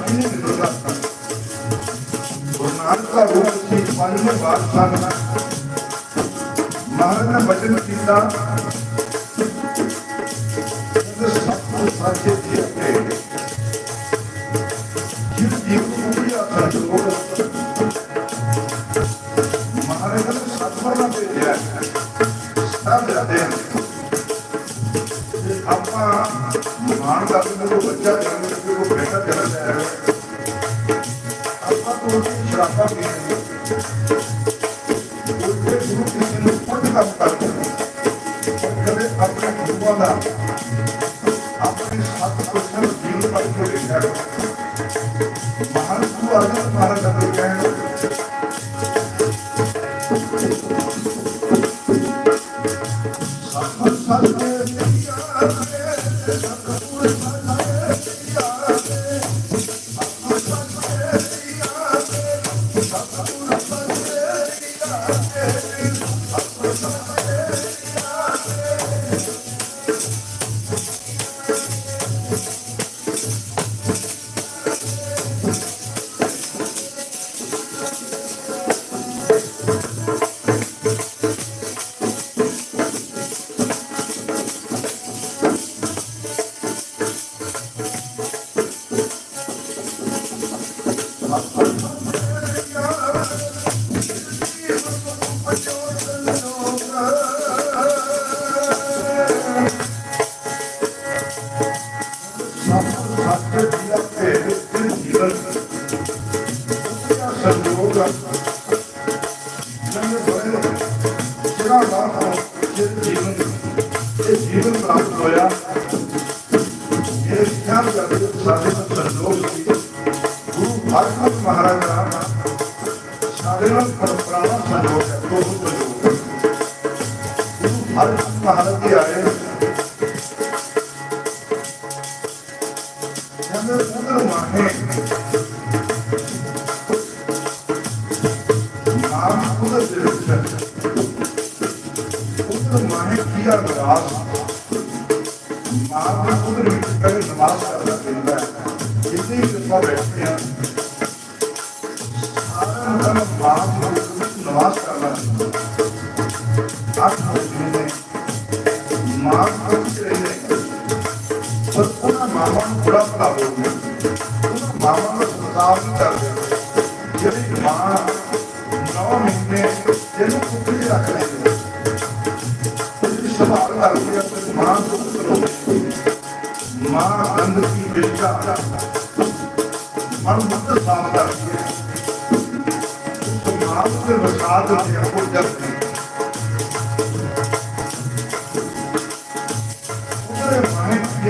ਦੇ ਮਹਾਰਾਜ ਨੇ ਗੁਰੂ ਨਾਨਕ ਦਾ ਰੂਪ ਸੀ ਪੰਜਵੇਂ ਬਾਦਸ਼ਾਹ ਦਾ ਮਹਾਰਾਜ ਨੇ ਬਚਨ ਕੀਤਾ Georgia. ਮਾਹੇ ਕੀਆ ਨਵਾਜ਼ ਮਾਂ ਦੇ ਉਧਰ ਵਿੱਚ ਪਹਿਲੇ ਨਮਾਜ਼ ਕਰਦਾ ਪੈਂਦਾ ਹੈ ਜਿੱਥੇ ਹੀ ਆਪਾਂ ਬੈਠਦੇ ਹਾਂ ਸਾਰਿਆਂ ਨੂੰ ਪਹਿਲਾਂ ਮਾਂ ਦੇ ਵਿੱਚ ਨਮਾਜ਼ ਕਰਨਾ ਅੱਠ ਵਜੇ ਨੇ। ਮਾਂ ਕੋਲ ਰਹਿੰਦੇ ਪਰ ਉਹਨਾਂ ਮਾਵਾਂ ਨੂੰ ਬੜਾ ਭਲਾ ਹੋ ਗਿਆ ਉਹਨਾਂ ਮਾਵਾਂ ਨੂੰ ਸਤਿਕਾਰ ਨਹੀਂ ਕਰਦੇ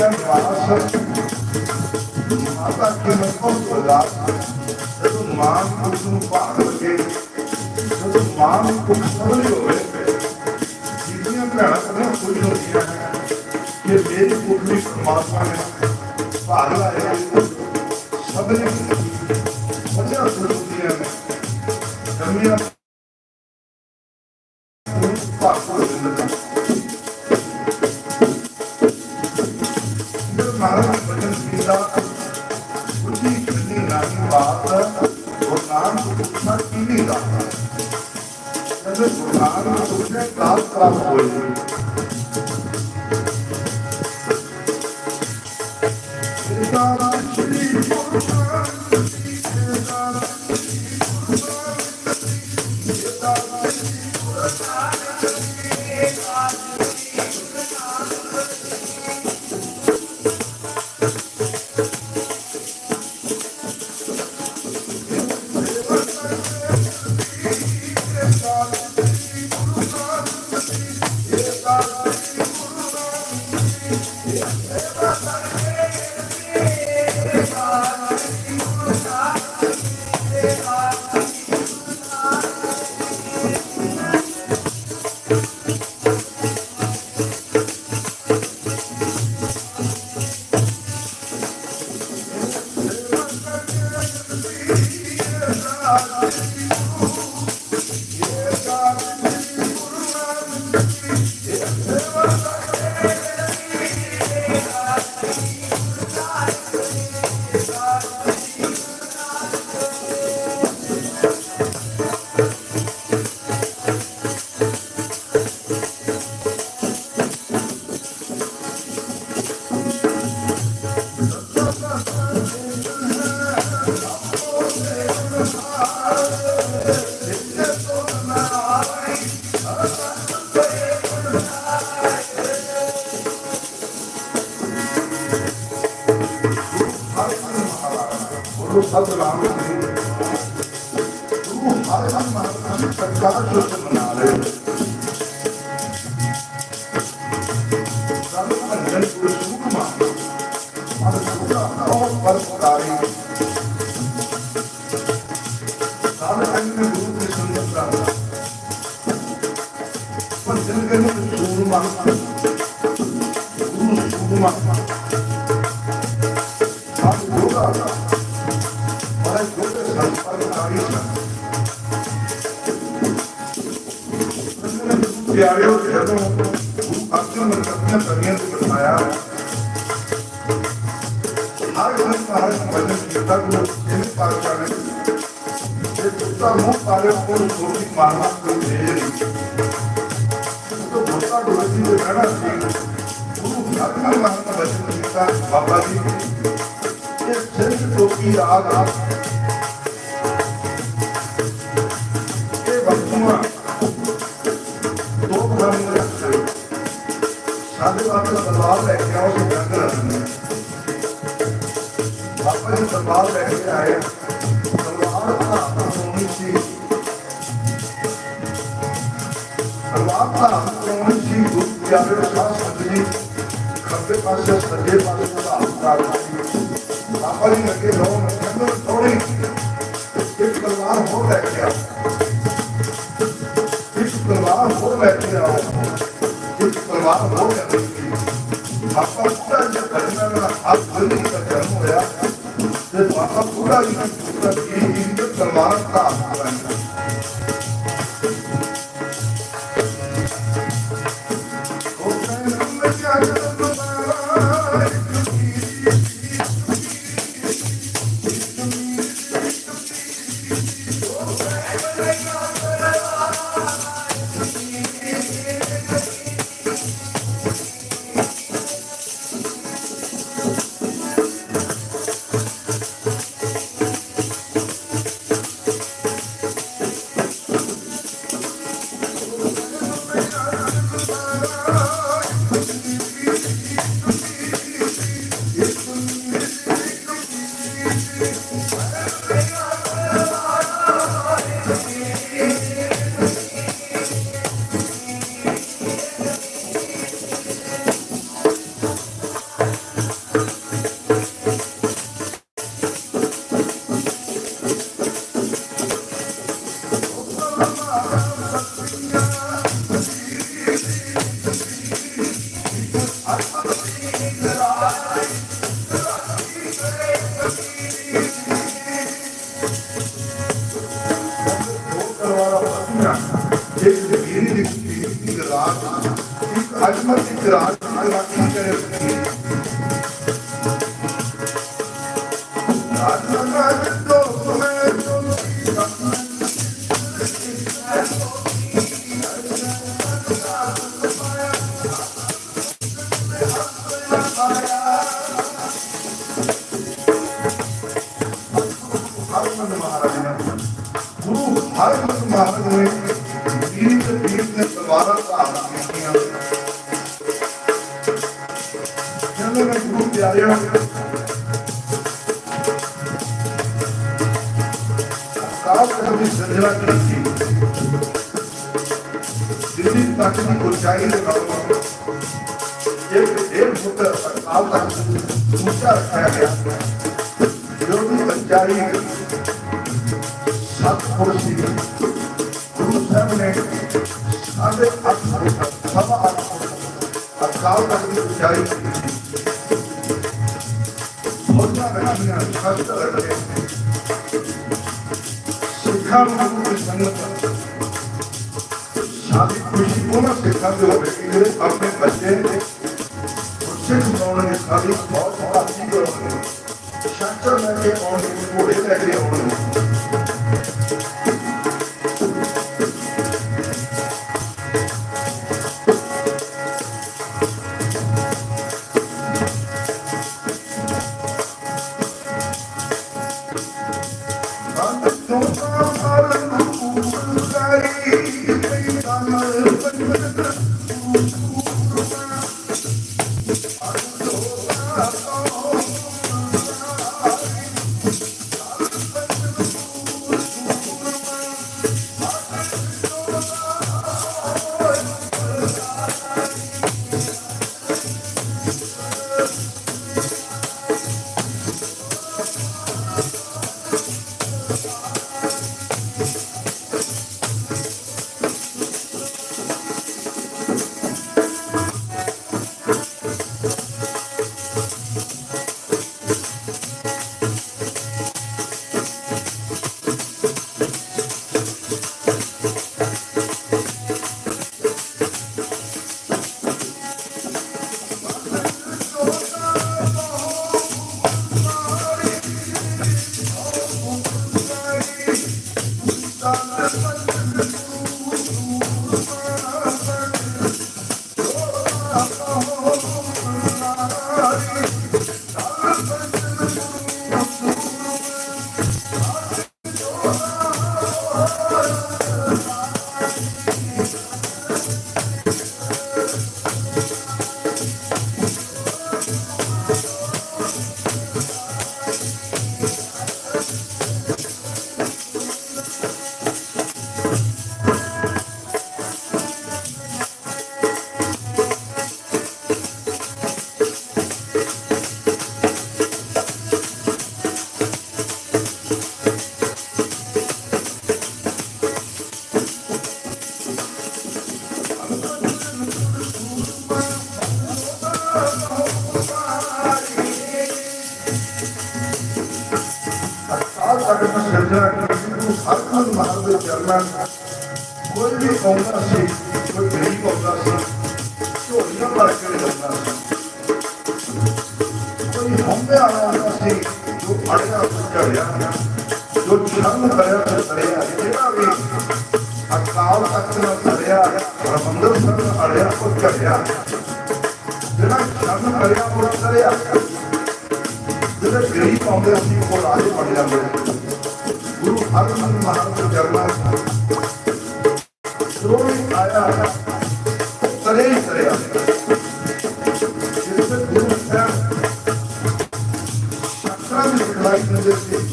ਮਾਂ ਕੀ ਵਾਰਸ ਮਾਤਾ ਕੇ ਮਨ ਕੋ ਸਦਾ ਜਦੋਂ ਮਾਂ ਪੁੱਤ ਨੂੰ ਪਾਣ ਲਗੇ ਜਦੋਂ ਮਾਂ ਨੂੰ ਕੁਝ ਸਮਝ ਹੋਵੇ ਜਿਹੜੀਆਂ ਭੈਣਾਂ ਕਦੇ ਖੁਸ਼ ਹੁੰਦੀਆਂ ਨੇ ਕਿ ਮੇਰੀ ਪੁੱਤਰੀ ਪਰਮਾਤਮਾ ਨੇ ਭਾਗ ਲਾਇਆ ਸਭ ਨੇ ਗੁਰੂ ਮਹਾਰਾਜ ਸਰਕਾਰ ਜੋ ਮਨਾ ਬੋਤਾ ਡੋਲੀ ਦੇ ਕਹਿਣਾ ਸੀ ਗੁਰੂ ਅਰਜਨ ਬਚਨ ਕੀਤਾ ਬਾਬਾ ਜੀ ਇਹ ਸਿਰ ਟੋਪੀ ਰਾਗ ਆ ਇਹ ਵਕਤੂਆਂ ਦੋ ਬ੍ਰਹਮ ਦੇ ਰੱਖੇ ਸਾਡੇ ਬਾਬਾ ਲੈ ਕੇ ਆਓ ਤੇ ਜੰਗ ਰੱਖਣਾ ਬਾਬਾ ਜੀ ਦਰਬਾਰ ਲੈ ਕੇ ਆਏ ਸੀ ਗੁਰੂ ਪਿਆਰੇ ਸਾਧ ਸੰਗਤ ਜੀ ਖੱਬੇ ਪਾਸੇ ਸੱਜੇ ਪਾਸੇ ਦਾ ਹੱਥ ਸੀ ਬਾਬਾ ਜੀ ਨੇ ਅੱਗੇ ਲਾਉਣ ਕਹਿੰਦੇ ਥੋੜੀ ਇੱਕ ਤਲਵਾਰ ਹੋਰ ਲੈ ਕੇ ਆਓ ਇੱਕ ਤਲਵਾਰ ਹੋਰ ਲੈ ਕੇ ਆਓ ਇੱਕ ਤਲਵਾਰ ਹੋਰ ਲੈ ਕੇ ਆਓ ਆਪਾਂ ਪੂਰਾ ਜੇ ਕਰਨਾ ਨਾ ਆਪ ਜਲਦੀ ਦਾ ਜਨਮ ਹੋਇਆ ਤੇ ਆਪਾਂ ਪੂਰਾ ਜੀ ਪੂਰਾ ਇਹ ਇਹ ਤਲਵਾਰ ਦਾ ਦੇ ਅਰਥ ਸਭ ਅਰਥ ਅਰਥਾਂ ਦਾ ਵੀ ਉਚਾਈ ਮੋਟਾ ਬਣਾ ਬਣਾ ਖਸਤ ਰਹੇ ਸਿੱਖਾਂ ਨੂੰ ਦੀ ਸੰਗਤ ਸਾਡੀ ਖੁਸ਼ੀ ਉਹਨਾਂ ਸਿੱਖਾਂ ਦੇ ਹੋਵੇ ਕਿ ਜਿਹੜੇ ਆਪਣੇ ਬੱਚੇ ਉਸੇ ਕਮਾਉਣ ਦੇ ਸਾਡੀ ਬਹੁਤ ਬੜਾ ਚੀਜ਼ ਹੋਵੇ ਸ਼ਾਸਤਰ ਲੈ ਕੇ ਆਉਣ ਦੇ ਕੋਲੇ ਲੈ ਕੇ ਆਉਣ ਗੁਰੂ ਹਰਮਨ ਮਹਾਰਾਜ ਜਰਮਾ ਜੋ ਵੀ ਆਇਆ ਤਰੇ ਹੀ ਤਰਿਆ ਜਿਸ ਗੁਰੂ ਸਾਹਿਬ ਸ਼ਾਸਤਰਾਂ ਦੀ ਸਿਖਲਾਈ ਨਜ਼ਰ ਸੀ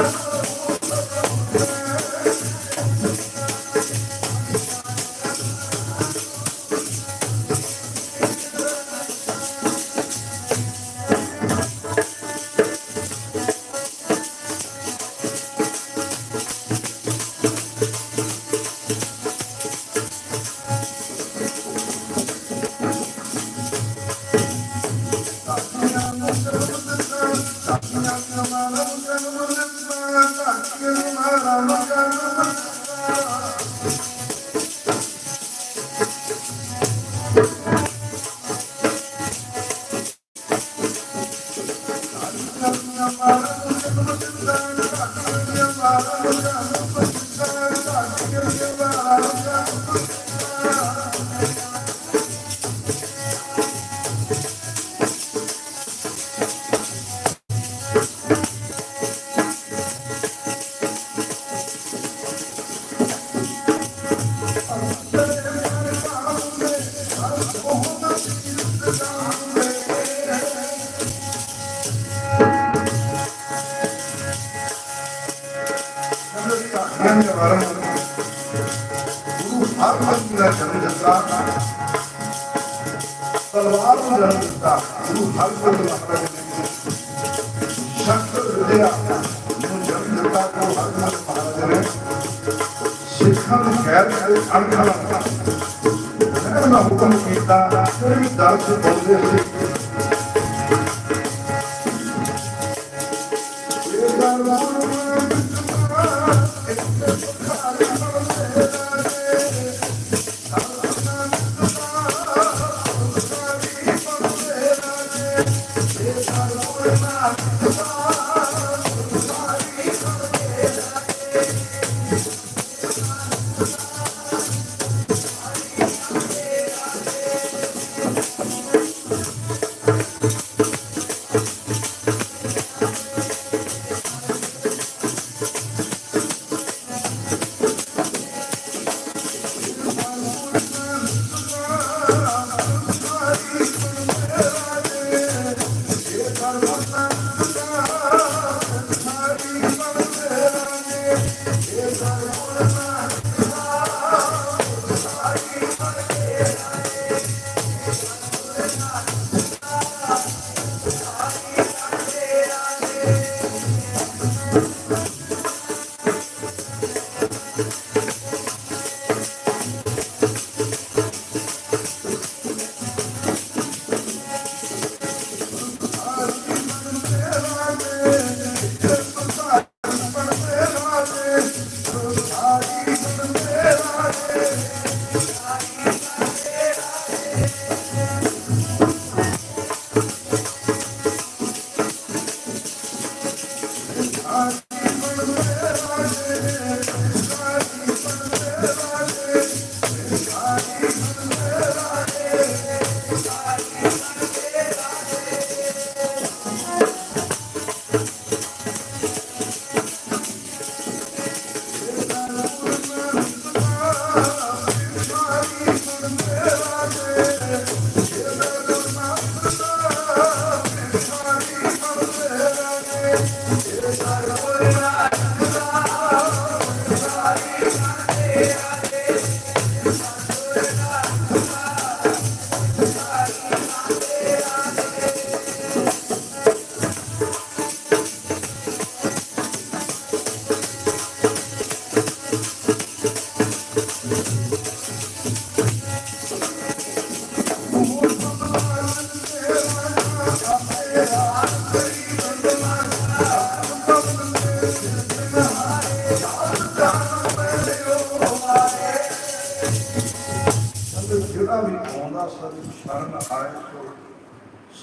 Música ਅਣਖਾਂ ਦਾ ਹੁਕਮ ਕੀਤਾ ਫਿਰ ਵੀ ਦਰਦ ਬੋਲਦੇ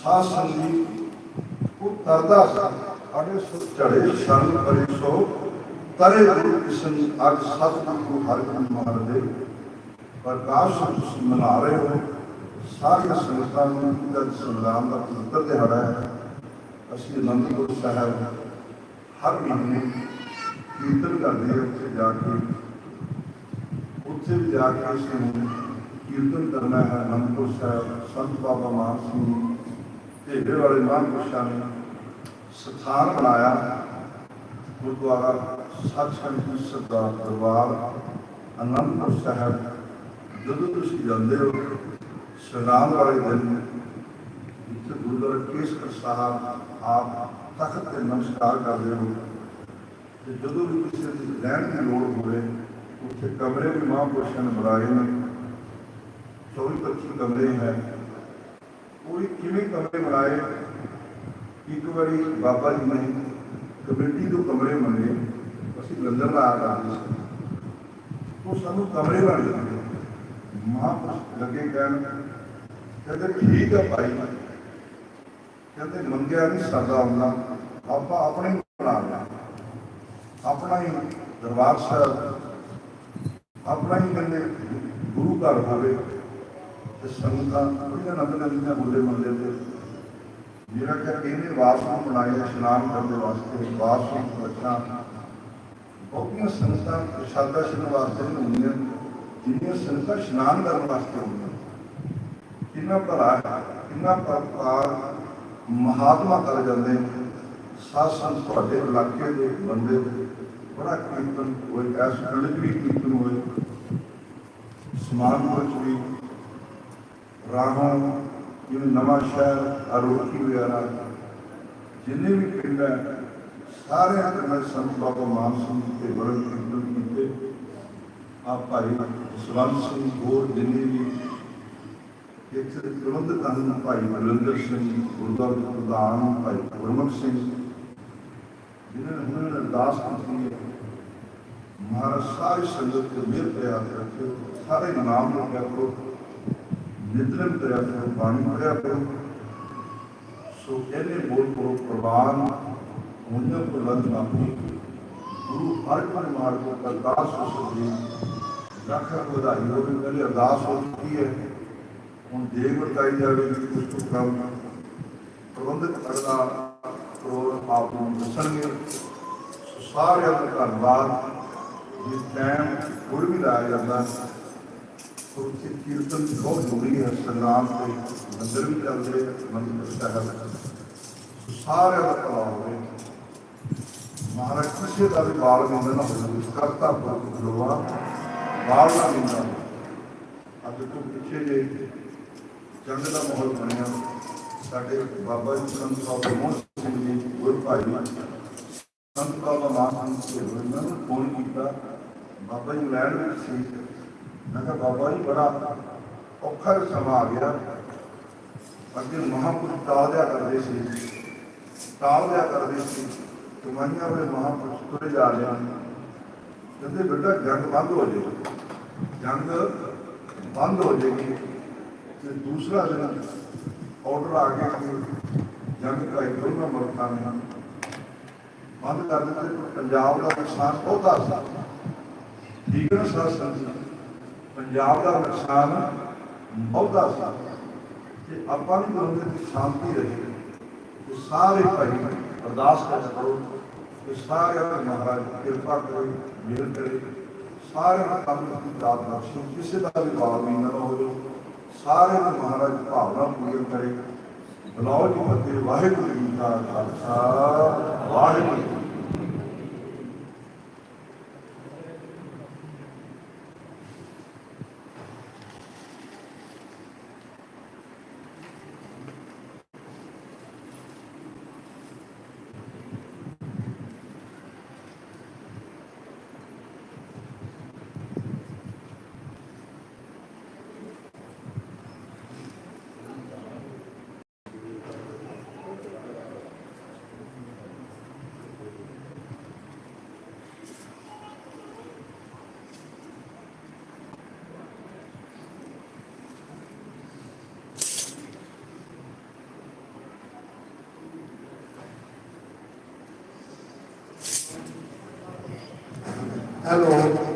ਸਾਧ ਸੰਗੀਤ ਉਹ ਤਰਦਾ ਅੜੇ ਸੁ ਚੜੇ ਸ਼ਨ ਕਰੇ ਸੋ। ਤਰੇ ਗੁਰੂ ਕਿਸ਼ਨ ਅਗ ਸਤ ਹਰਿ ਗੁਰੂ ਮਹਾਰਾਜ ਦੇ। ਪ੍ਰਕਾਸ਼ ਤੁਸੀਂ ਮਨਾ ਰਹੇ ਹੋ। ਸਾਰੀਆਂ ਸੰਗਤਾਂ ਨੂੰ ਇਹਦਾ ਸੰਗਰਾਮ ਦਾ ਪਵਿੱਤਰ ਦਿਹਾੜਾ ਹੈ। ਅਸੀਂ ਅਨੰਦਪੁਰ ਸਾਹਿਬ ਹਰ ਮਹੀਨੇ ਕੀਰਤਨ ਕਰਦੇ ਹਾਂ ਉੱਥੇ ਜਾ ਕੇ। ਉੱਥੇ ਵੀ ਜਾ ਕੇ ਅਸੀਂ ਕੀਰਤਨ ਕਰਨਾ ਹੈ ਅਨੰਦਪੁਰ ਸਾਹਿਬ। ਸੰਤ ਬਾਬਾ ਮਾਨ ਸਿੰਘ ਢੇਡੇ ਵਾਲੇ ਮਹਾਂਪੁਰਸ਼ਾਂ ਨੇ ਸਥਾਨ ਬਣਾਇਆ। ਗੁਰਦੁਆਰਾ ਸੱਚਖੰਡ ਜੀ ਸਰਦਾਰ ਦਰਬਾਰ ਅਨੰਦਪੁਰ ਸਾਹਿਬ। ਜਦੋਂ ਤੁਸੀਂ ਜਾਂਦੇ ਹੋ ਸ਼ਨਾਨ ਵਾਲੇ ਦਿਨ ਜਿੱਥੇ ਗੁਰਦੁਆਰਾ ਕੇਸਗੜ੍ਹ ਸਾਹਿਬ ਆਪ ਤਖਤ ਤੇ ਨਮਸਕਾਰ ਕਰਦੇ ਹੋ। ਤੇ ਜਦੋਂ ਵੀ ਕਿਸੇ ਦੀ ਰਹਿਣ ਦੀ ਲੋੜ ਹੋਵੇ, ਉੱਥੇ ਕਮਰੇ ਵੀ ਮਹਾਂਪੁਰਸ਼ਾਂ ਨੇ ਬਣਾਏ ਨੇ। 24 25 ਕਮਰੇ ਹੈ। ਉਹ ਕਿਵੇਂ ਕਮਰੇ ਬਣਾਏ? ਇੱਕ ਵਾਰੀ ਬਾਬਾ ਜੀ ਨੇ ਕਮੇਟੀ ਤੋਂ ਕਮਰੇ ਮੰਗੇ, ਅਸੀਂ ਲੰਡਨ ਆ ਕਰਦੇ ਉਹ ਸਾਨੂੰ ਕਮਰੇ ਬਣ ਜਾਂਦੇ। ਮਹਾਂਪੁਰਸ਼ ਲੱਗੇ ਕਹਿਣ, ਕਹਿੰਦੇ ਠੀਕ ਆ ਭਾਈ। ਕਹਿੰਦੇ ਮੰਗਿਆ ਨਹੀਂ ਸਰਦਾ ਹੁੰਦਾ। ਆਪਾਂ ਆਪਣੇ ਬਣਾ ਲਿਆ। ਆਪਣਾ ਹੀ ਦਰਬਾਰ ਸਾਹਿਬ। ਆਪਣਾ ਹੀ ਕਹਿੰਦੇ ਗੁਰੂ ਘਰ ਹੋਵੇ। ਤੇ ਸੰਗਤਾਂ ਬੜੀਆਂ ਨੰਦ ਲੈਂਦੀਆਂ ਬੋਲੇ ਮਹੱਲੇ ਤੇ। ਮੇਰਾ ਕਿ ਇਹਨੇ ਵਾਸ ਬਣਾਇਆ ਇਸ਼ਨਾਨ ਕਰਨ ਦੇ ਵਾਸਤੇ ਵਾਸ ਨੂੰ ਬਹੁਤੀਆਂ ਸੰਗਤਾਂ ਪ੍ਰਸ਼ਾਦਾ ਛਕਣ ਵਾਸਤੇ ਨਹੀਂ ਹੁੰਦੀਆਂ, ਜਿੰਨੀਆਂ ਸੰਗਤਾਂ ਇਸ਼ਨਾਨ ਕਰਨ ਵਾਸਤੇ ਹੁੰਦੀਆਂ। ਕਿੰਨਾ ਭਲਾ ਕਿੰਨਾ ਪਰਪਾਰ ਮਹਾਤਮਾ ਕਰ ਜਾਂਦੇ ਨੇ। ਸਾਧ ਸੰਤ ਤੁਹਾਡੇ ਇਲਾਕੇ ਦੇ ਬੰਦੇ, ਬੜਾ ਕੀਰਤਨ ਹੋਏ, ਐਸ ਪਿੰਡ ਵੀ ਕੀਰਤਨ ਹੋਏ। ਸਮਾਨ ਵਿੱਚ ਵੀ ਰਾਹੋਂ ਜਿਵੇਂ ਨਵਾਂ ਸ਼ਹਿਰ ਅਰੋਕੀ ਵਗੈਰਾ ਜਿੰਨੇ ਵੀ ਪਿੰਡ ਹੈ ਸਾਰਿਆਂ ਹੱਥ ਨਾਲ ਸੰਤ ਬਾਬਾ ਮਾਨ ਸਿੰਘ ਤੇ ਬੜੇ ਕੀਰਤਨ ਕੀਤੇ। ਆ ਭਾਈ ਸਵੰਤ ਸਿੰਘ ਹੋਰ ਜਿੰਨੇ ਵੀ ਇੱਥੇ ਦੇ ਪ੍ਰਬੰਧਕ ਭਾਈ ਬਲਵਿੰਦਰ ਸਿੰਘ, ਗੁਰਦੁਆਰਾ ਪ੍ਰਧਾਨ ਭਾਈ ਗੁਰਮੁਖ ਸਿੰਘ, ਜਿਨ੍ਹਾਂ ਨੇ ਹੁਣੇ ਅਰਦਾਸ ਕੀਤੀ ਹੈ, ਮਹਾਰਾਜ, ਸਾਰੀ ਸੰਗਤ ਤੇ ਮਿਹਰ ਪਿਆਰ ਰੱਖਿਓ ਸਾਰੇ ਨਾਮ ਨੂੰ ਕਰੋ। ਨਿਤਨਮ ਕਰਿਆ ਕਰੋ ਬਾਣੀ ਪੜਿਆ ਕਰੋ ਸੋ ਇਹਨੇ ਬੋਲ ਕਰੋ ਪ੍ਰਵਾਨ ਉਹਨਾਂ ਕੋ ਆਪਣੀ ਗੁਰੂ ਹਰ ਪਰ ਕੋ ਅਰਦਾਸ ਹੋ ਸਕਦੀ ਲੱਖ ਵਧਾਈ ਹੋਵੇ ਮੇਰੀ ਅਰਦਾਸ ਹੋ ਚੁੱਕੀ ਹੈ। ਹੁਣ ਦੇਗ ਵਰਤਾਈ ਜਾਵੇਗੀ ਕੁਝ ਤੋਂ ਕੰਮ ਪ੍ਰਬੰਧਕ ਕਰਦਾ ਪ੍ਰੋਗਰਾਮ ਆਪ ਨੂੰ ਦੱਸਣਗੇ। ਸਾਰਿਆਂ ਦਾ ਧੰਨਵਾਦ। ਜਿਸ ਟਾਈਮ ਗੁਰ ਵੀ ਲਾਇਆ ਜਾਂਦਾ ਸੋ ਉੱਥੇ ਕੀਰਤਨ ਬਹੁਤ ਜ਼ਰੂਰੀ ਹੈ ਸੰਗਰਾਮ ਤੇ ਮੰਦਰ ਵੀ ਚੱਲਦੇ ਮੰਦਰ ਸਾਹਿਬ ਸਾਰਿਆਂ ਦਾ ਭਲਾ ਹੋਵੇ। ਮਹਾਰਾਜ ਕਿਸੇ ਦਾ ਵੀ ਬਾਲ ਮਿੰਦ ਨਾ ਹੋਵੇ ਕਰਤਾ ਪੁਰਖ ਲੋਆ ਬਾਲ ਨਾ ਮਿੰਦਾ ਅੱਜ ਤੋਂ ਪਿੱਛੇ ਜੇ ਜੰਗ ਦਾ ਮਾਹੌਲ ਬਣਿਆ, ਸਾਡੇ ਬਾਬਾ ਜੀ ਸੰਤ ਸਾਹਿਬ ਮੋਹਨ ਸਿੰਘ ਜੀ, ਗੁਰ ਭਾਈ ਸੰਤ ਬਾਬਾ ਮਾਨ ਸਿੰਘ ਜੀ ਉਹਨਾਂ ਨੂੰ ਫੋਨ ਕੀਤਾ। ਬਾਬਾ ਜੀ ਇੰਗਲੈਂਡ ਵਿੱਚ ਸੀ ਮੈਂ ਕਿਹਾ, ਬਾਬਾ ਜੀ, ਬੜਾ ਔਖਾ ਸਮਾਂ ਆ ਗਿਆ। ਅੱਗੇ ਮਹਾਂਪੁਰਖ ਟਾਲ ਦਿਆ ਕਰਦੇ ਸੀ। ਟਾਲ ਕਰਦੇ ਸੀ। ਕਮਾਈਆਂ ਵੇ ਮਹਾਂਪੁਰਖ ਤੁਰੇ ਜਾ ਰਹੇ ਹਨ ਕਹਿੰਦੇ, ਬੇਟਾ, ਜੰਗ ਬੰਦ ਹੋ ਜੇ ਜੰਗ ਬੰਦ ਹੋ ਜਾਏਗੀ ਤੇ ਦੂਸਰਾ ਦਿਨ ਆਰਡਰ ਆ ਗਿਆ ਕਿ ਜੰਗ ਕਾਈ ਦੋਨਾਂ ਮੁਲਕਾਂ ਨੇ ਬੰਦ ਕਰ ਦਿੱਤੇ। ਪੰਜਾਬ ਦਾ ਨੁਕਸਾਨ ਬਹੁਤਾ ਸੀ ਠੀਕ ਹੈ ਨਾ, ਸਾਧ ਪੰਜਾਬ ਦਾ ਨੁਕਸਾਨ ਬਹੁਤਾ ਸੀ ਤੇ ਆਪਾਂ ਨੂੰ ਚਾਹੁੰਦੇ ਕਿ ਸ਼ਾਂਤੀ ਰਹੇ ਤੇ ਸਾਰੇ ਭਾਈ ਅਰਦਾਸ ਕਰ ਕਰੋ ਕਿ ਸਾਰੇ ਮਹਾਰਾਜ ਕਿਰਪਾ ਕਰੇ, ਮਿਹਰ ਕਰੇ। ਸਾਰੇ ਕੰਮ ਦੀ ਦਾਤ ਬਖਸ਼ੋ ਕਿਸੇ ਦਾ ਵੀ ਭਾਵ ਨਹੀਂ ਨਾ ਹੋਵੇ। ਸਾਰੇ ਨੂੰ ਮਹਾਰਾਜ ਭਾਵਨਾ ਪੂਰਨ ਕਰੇ। ਬਲਾਉ ਜੀ ਫਤਿਹ, ਵਾਹਿਗੁਰੂ ਜੀ ਕਾ ਖਾਲਸਾ, ਵਾਹਿਗੁਰੂ Hello.